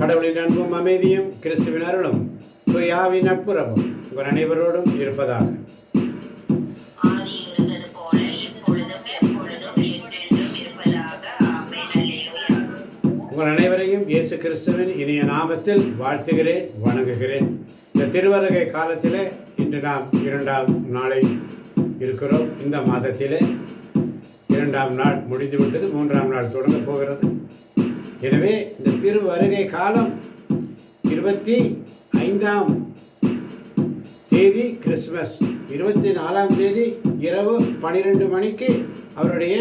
கடவுளின் அன்பும் அமைதியும் கிறிஸ்துவின் அருளும் சுயாவின் நட்புறவும் உங்கள் அனைவரோடும் இருப்பதாக. உங்கள் அனைவரையும் இயேசு கிறிஸ்துவின் இனிய நாமத்தில் வாழ்த்துகிறேன் வணங்குகிறேன். இந்த திருவருகை காலத்திலே இன்று நாம் இரண்டாம் நாளை இருக்கிறோம். இந்த மாதத்திலே இரண்டாம் நாள் முடிந்துவிட்டது. மூன்றாம் நாள் தொடங்க போகிறது. எனவே இந்த திருவருகை காலம் இருபத்தி ஐந்தாம் தேதி கிறிஸ்மஸ் இருபத்தி நாலாம் தேதி இரவு பன்னிரெண்டு மணிக்கு அவருடைய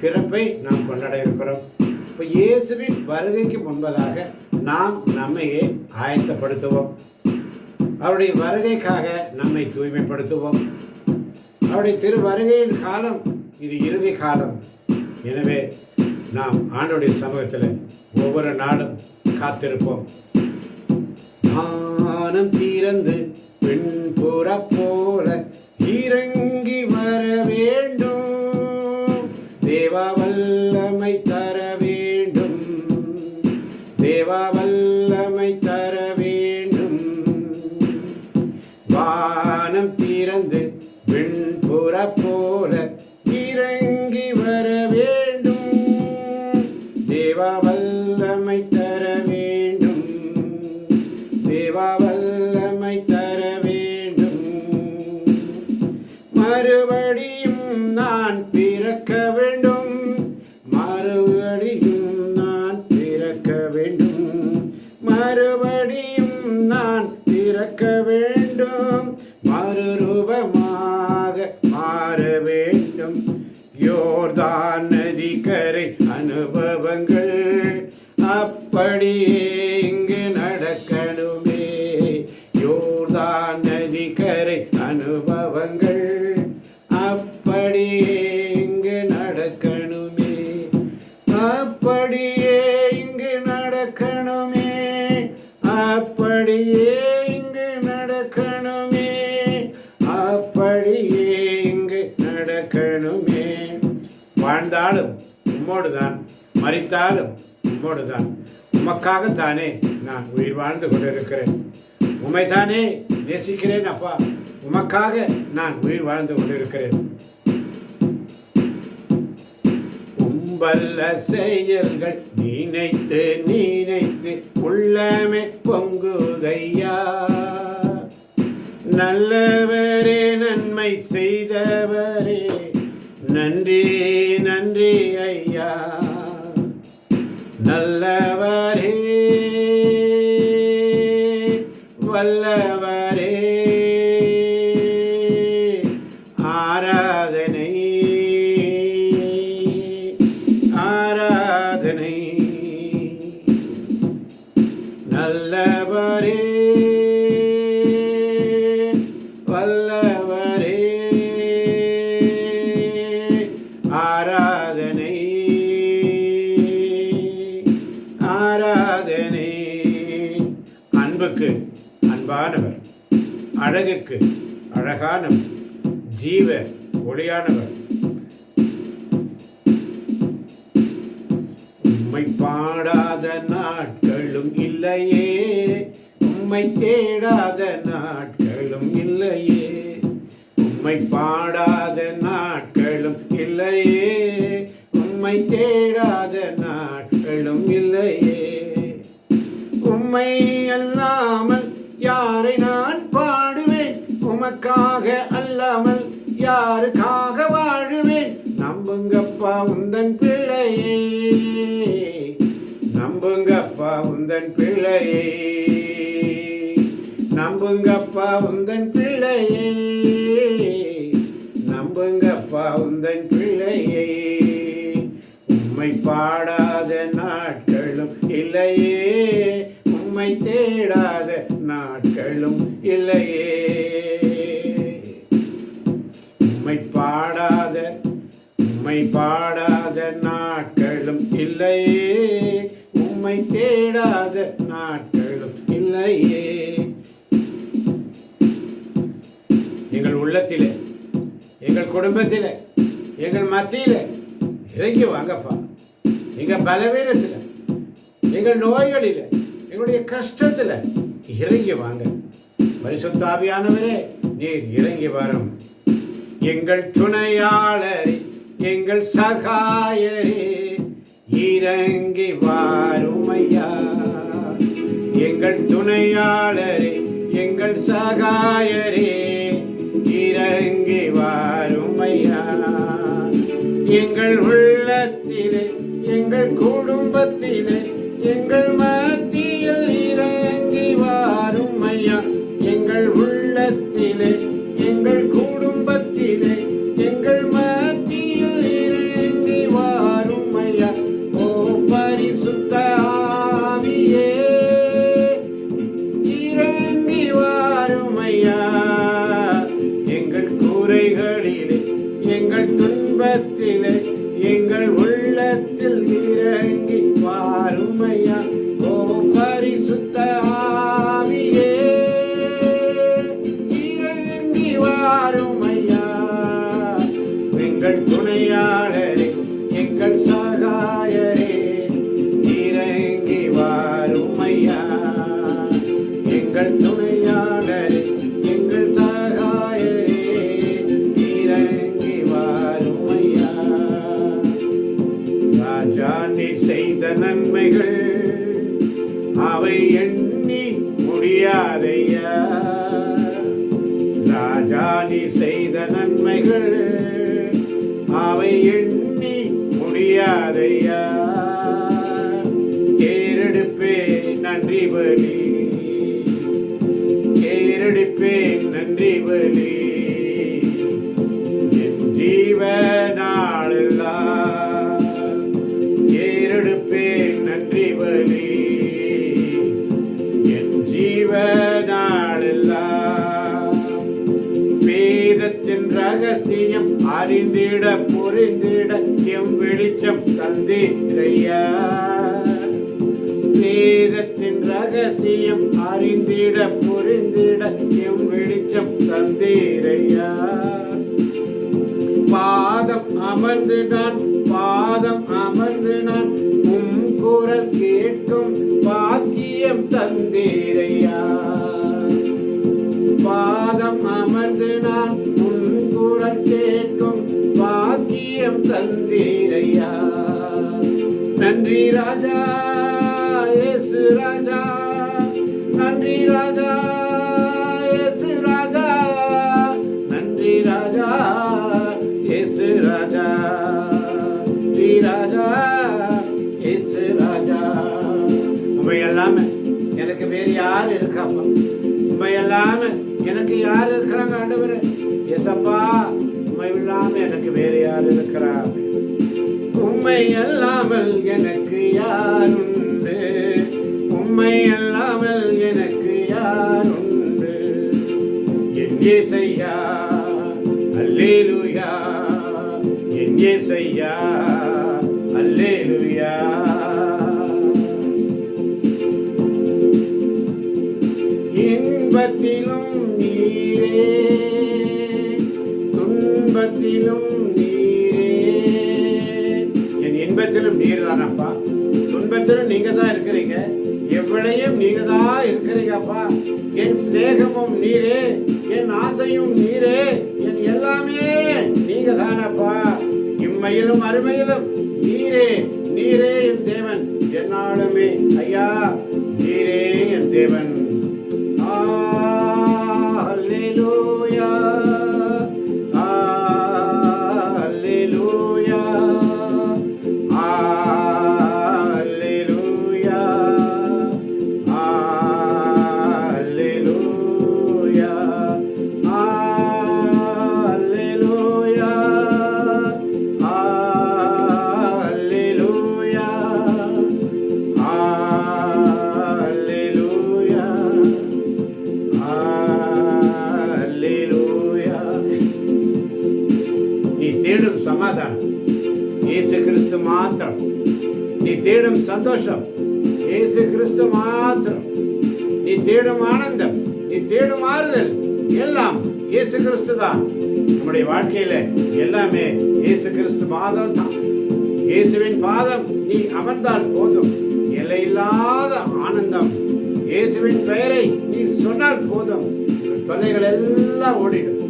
பிறப்பை நாம் கொண்டாட இருக்கிறோம் இப்போ இயேசுவின் வருகைக்கு முன்பதாக நாம் நம்மையே ஆயத்தப்படுத்துவோம். அவருடைய வருகைக்காக நம்மை தூய்மைப்படுத்துவோம். அவருடைய திரு வருகையின் காலம் இது இறுதி காலம். எனவே நாம் ஆண்டோடைய சமூகத்தில் ஒவ்வொரு நாடும் காத்திருப்போம். வானம் திறந்து பெண்புற போல இறங்கி வர மறுபடியும் நான் பிறக்க வேண்டும். மறுபடியும் நான் பிறக்க வேண்டும். மறுபடியும் நான் பிறக்க வேண்டும். மறுரூபமாக மாற வேண்டும். யோர்தான் நதிக்கரை அனுபவங்கள் அப்படியே இங்கு நடக்கணுமே. யோர்தான் உம்மோடுதான் தான் உமக்காக உமக்காகத்தானே நான் உயிர் வாழ்ந்து கொண்டிருக்கிறேன். உமைதானே நேசிக்கிறேன் அப்பா. உமக்காக நான் உயிர் வாழ்ந்து கொண்டிருக்கிறேன். உம்பல்ல செயல்கள் நினைத்து நினைத்து உள்ளமே பொங்குதையா. நல்லவரே நன்மை செய்தவரே. நன்றி நன்றி ஐயா. நல்லவரே வல்லவரே. ஆராதனை ஆராதனை. நல்லவரே. ஞானம் ஜீவ ஒளியானவர். உம்மை பாடாத நாட்களும் இல்லையே. உம்மை தேடாத நாட்களும் இல்லையே. உம்மை பாடாத அல்லாமல் யாருக்காக வாழுவேன்? நம்புங்கப்பா உந்தன் பிள்ளையே. நம்புங்கப்பா உந்தன் பிள்ளையே. நம்புங்கப்பா உந்தன் பிள்ளையே. நம்புங்கப்பா உந்தன் பிள்ளையே. உம்மை பாடாத நாட்களும் இல்லையே. உம்மை தேடாத நாட்களும் இல்லையே. உம்மை பாடாத உம்மை பாடாத நாட்களும் இல்லையே. உம்மை தேடாத நாட்களும் இல்லையே. எங்கள் உள்ளத்திலே எங்கள் குடும்பத்திலே எங்கள் மத்தியிலே இறங்கி வாங்கப்பா. எங்கள் பலவீனத்தில் எங்கள் நோய்களில் எங்களுடைய கஷ்டத்தில் இறங்கி வாங்க. பரிசுத்தாவியானவரே நீர் இறங்கி வரும். எங்கள் துணையாளரே எங்கள் சகாயரே இறங்கி வாருமையா எங்கள் துணையாளரே எங்கள் சகாயரே இறங்கி வாருமையா எங்கள் உள்ளத்திலே எங்கள் குடும்பத்திலே எங்கள் மத்தியில் ரகசியம் அறிந்திட புரிந்திட எம் வெளிச்சம் தந்தீரையா வேதத்தின் ரகசியம் அறிந்திட புரிந்திட எம் தந்தீரையா பாதம் அமர்ந்து நான் பாதம் அமர்ந்து நான் உம் குரல் கேட்கும் பாக்கியம் தந்தீரையா? பாதம் அமர்ந்து நான் உன் குரல் கேட்கும் பாக்கியம் தந்தீரையா? நன்றி ராஜா ஏசு ராஜா நன்றி ராஜா. எனக்கு யார் இருக்கிறாங்க ஆண்டவர்? எசப்பா உண்மை இல்லாமல் எனக்கு வேறு யார் இருக்கிறா? உண்மை அல்லாமல் எனக்கு யார் உண்டு? உண்மை அல்லாமல் எனக்கு யார் உண்டு? எங்கே செய்யா அல்லேலுயா. எங்கே செய்யா துன்பத்திலும் நீரே. என் இன்பத்திலும் நீர் தானப்பா துன்பத்திலும் நீங்க தான் இருக்கிறீங்க. எவ்வளையும் நீங்க தான் இருக்கிறீங்கப்பா என் சிநேகமும் நீரே. என் ஆசையும் நீரே. என் எல்லாமே நீங்க தானப்பா இம்மையிலும் அருமையிலும் நீரே. நீரே என் தேவன். என்னாலுமே ஐயா. நீரே என் தேவன். தேடும் சந்தோஷம். இயேசு கிறிஸ்து மாத்திரம். நீ தேடும் ஆனந்தம் நீ தேடும் ஆறுதல் எல்லாம் இயேசு கிறிஸ்து தான். நம்முடைய வாழ்க்கையில எல்லாமே இயேசு கிறிஸ்து மாதம் தான் இயேசுவின் பாதம் நீ அமர்ந்தால் போதும். எல்லையில்லா இயேசுவின் பெயரை நீ சொன்னால் போதும். தொலைகள் தொல்லைகள் எல்லாம் ஓடிடும்.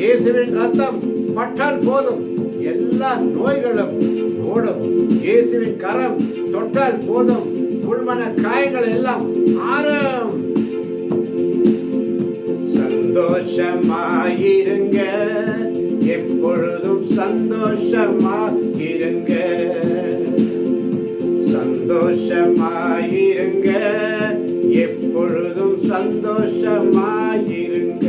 இயேசுவின் ரத்தம் பட்டால் போதும். எல்லா நோய்களும் ஓடும் இயேசுவின் கரம் தொட்டால் போதும். உள்மன காயங்கள் எல்லாம் ஆறும். சந்தோஷமாயிருங்க. எப்பொழுதும் சந்தோஷமாயிருங்க. சந்தோஷமாயிருங்க. எப்பொழுதும் சந்தோஷமாயிருங்க.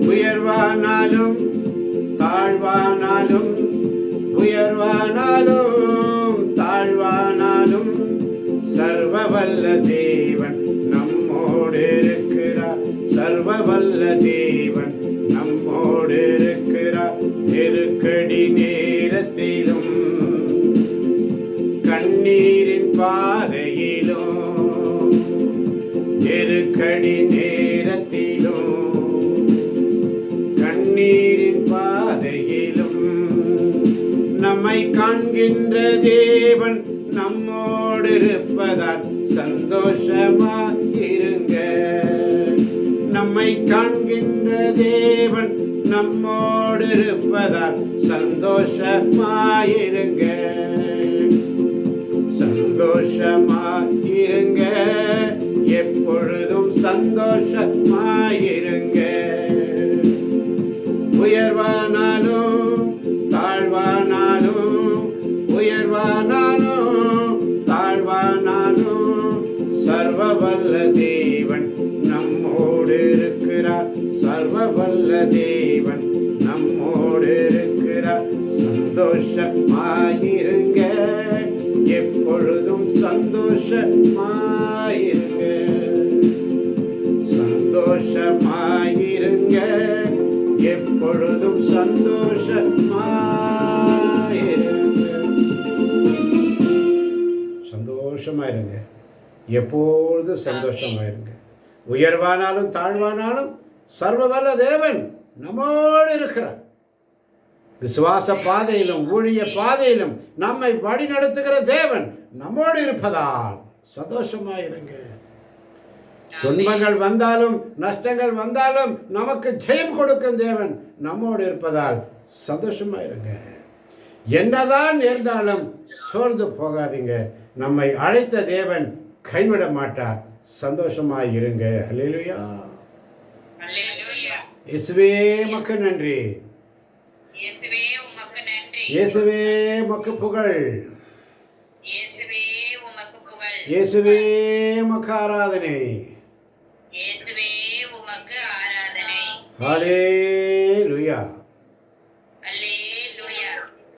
உயர்வானாலும் உயர்வானாலும் தாழ்வானாலும் சர்வ வல்ல தேவன் நம்மோடு இருக்கிறார். சர்வ வல்ல தேவன் நம்மோடு இருக்கிறார். நெருக்கடி நேரத்திலும் கண்ணீரின் பாதையிலும் நெருக்கடி நேரம் காண்கின்ற தேவன் நம்மோடு இருப்பதால் சந்தோஷமாயிருங்க நம்மை காண்கின்ற தேவன் நம்மோடு இருப்பதால் சந்தோஷமாயிருங்க சந்தோஷமா வல்ல தேவன் நம்மோடு இருக்கிறார். சர்வ வல்ல தேவன் நம்மோடு இருக்கிறார். சந்தோஷமாயிருங்க. எப்பொழுதும் சந்தோஷமாயிருங்க. சந்தோஷமாயிருங்க. எப்பொழுதும் சந்தோஷமாயிருங்க. சந்தோஷமாயிருங்க. எப்போ எப்பொழுதும் சந்தோஷமாயிருங்க உயர்வானாலும் தாழ்வானாலும் சர்வவல்ல தேவன் நம்மோடு இருக்கிறார். விசுவாச பாதையிலும் ஊழிய பாதையிலும் நம்மை வழி நடத்துகிற தேவன் நம்மோடு இருப்பதால் சந்தோஷமாயிருங்க. துன்பங்கள் வந்தாலும் நஷ்டங்கள் வந்தாலும் நமக்கு ஜெயம் கொடுக்கும் தேவன் நம்மோடு இருப்பதால் சந்தோஷமாயிருங்க. என்னதான் நேர்ந்தாலும் சோர்ந்து போகாதீங்க. நம்மை அழைத்த தேவன் கைவிட மாட்டார் சந்தோஷமாயிருங்க ஹalleluya. அல்லேலூயா இயேசுவே மக்கு நன்றி. இயேசுவே மக்கு புகழ். இயேசுவே உமக்கு ஆராதனை. ஹalleluya. அல்லேலூயா